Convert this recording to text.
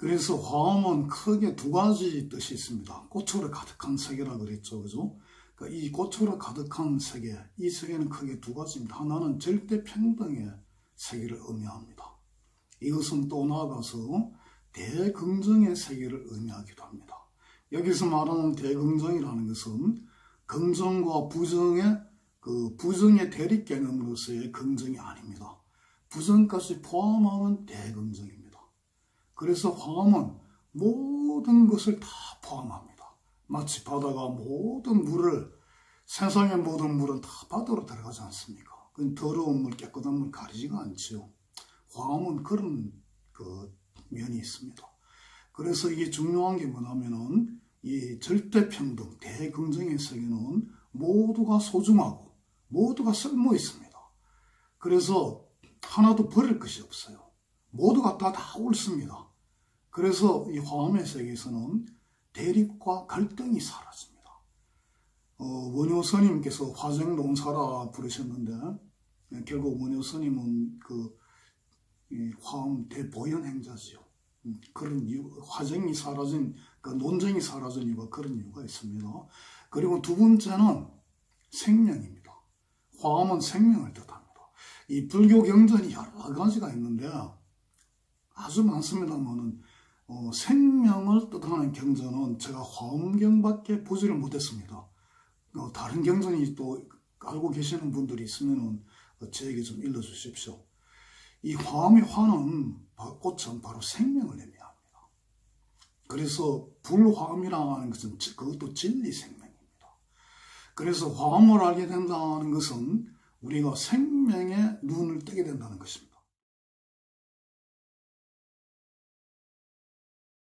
그래서 화음은 크게 두 가지 뜻이 있습니다. 꽃으로 가득한 세계라 그랬죠. 그죠? 그러니까 이 꽃으로 가득한 세계, 이 세계는 크게 두 가지입니다. 하나는 절대 평등의 세계를 의미합니다. 이것은 또 나아가서 대긍정의 세계를 의미하기도 합니다. 여기서 말하는 대긍정이라는 것은 긍정과 부정의 그 부정의 대립 개념으로서의 긍정이 아닙니다. 부정까지 포함하는 대긍정입니다. 그래서 화음은 모든 것을 다 포함합니다. 마치 바다가 모든 물을 세상의 모든 물은 다 바다로 들어가지 않습니까? 그 더러운 물, 깨끗한 물 가리지가 않지요. 화음은 그런 그 면이 있습니다. 그래서 이게 중요한 게 뭐냐면은 이 절대 평등, 대긍정의 세계는 모두가 소중하고 모두가 쓸모 있습니다. 그래서 하나도 버릴 것이 없어요. 모두가 다, 다 옳습니다. 그래서 이 화음의 세계에서는 대립과 갈등이 사라집니다. 어, 원효 스님께서 화쟁농사라 부르셨는데 예, 결국 원효 스님은 그이 화음 대보현 행자지요. 음, 그런 이유, 화쟁이 사라진, 그 논쟁이 사라진 이유가 그런 이유가 있습니다. 그리고 두 번째는 생명입니다. 화음은 생명을 뜻합니다. 이 불교 경전이 여러 가지가 있는데 아주 많습니다만은 어, 생명을 뜻하는 경전은 제가 화엄경밖에 보지를 못했습니다. 어, 다른 경전이 또 알고 계시는 분들이 있으면 어, 저에게 좀 일러주십시오. 이 화엄의 화는 바- 꽃은 바로 생명을 의미합니다. 그래서 불화음이라는 것은 지- 그것도 진리 생명입니다. 그래서 화음을 알게 된다는 것은 우리가 생명의 눈을 뜨게 된다는 것입니다.